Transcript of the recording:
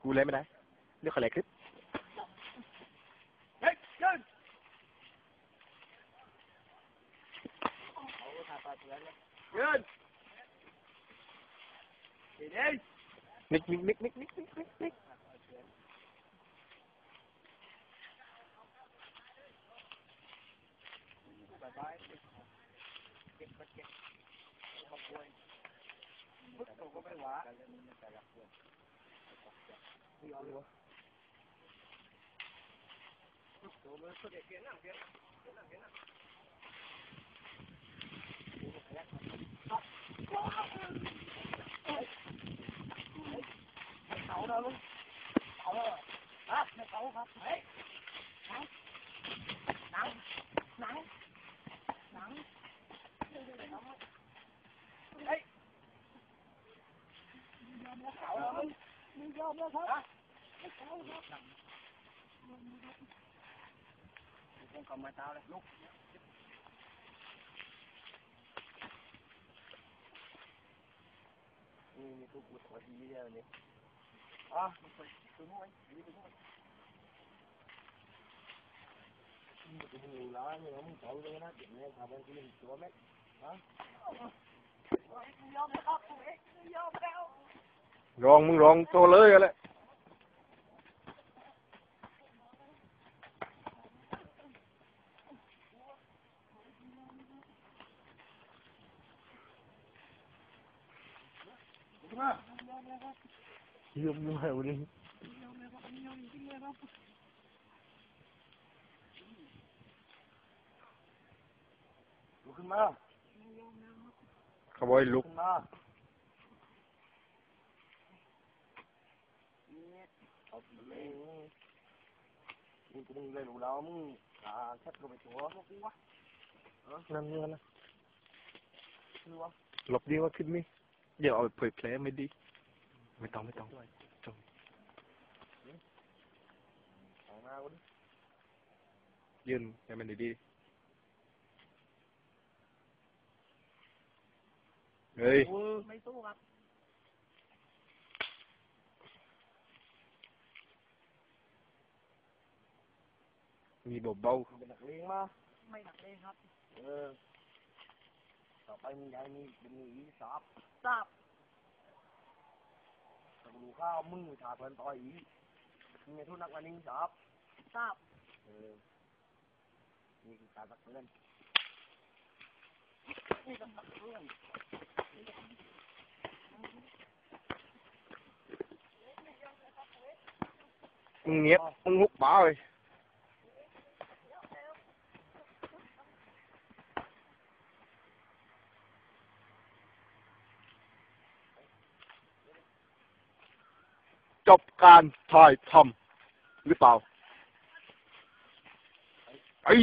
กูเล่นไม่ได้เรียกอะไรคลิปเฮ้ยยืนยืนดีดีนิกนิกนิกนิกนิกนิกนิกนิกบายบายเก็บเก็บมาป่วยพุทธก็ไม่หวย gusto ko may wa. Gusto mo sa de kena, kena, kena, kena. Ahora, ¿no? còn mày tao đây lúc Ini ni tu buat lagi dia ni. Ah, semua ni, ini semua. Ini tu ni lah ni, kamu tahu dengan apa? Ini kawan tu ni cuma, không Oh, ini yang aku, ini yang ลองมึงลองโตเลยอะไรเยี่ยมมากวันนี้ลุกขึ้นมาขบอยลุก เอาไปเลยมึงกูมึงเลยรู้แล้วมึงอ่าแคบลงไปตัวกูวะนั่นนี่นะคือวะหลบดีว่าขึ้นมิเดี๋ยวเอาไปเผยแพร่ไม่ดี ไม่ต้องไม่ต้องออกมากูดิยืนให้มันดีๆเฮ้ยไม่สู้ครับ มีเบามึงเป็นนักเลงมาไม่หนักเลยครับ เออ ต่อไปมึงยายมีเป็นมีสาบทราบถ้ากูรู้ข้าวมึงไปถาเพิ่นต่อยอีมึงไงทุนนักวันนี้สาบทราบเออนี่คือการตักเตือนนี่ก็ตักเรื่องๆมึงเงียบมึงหุบปากเลย จบการถ่ายทำหรือเปล่าไอ้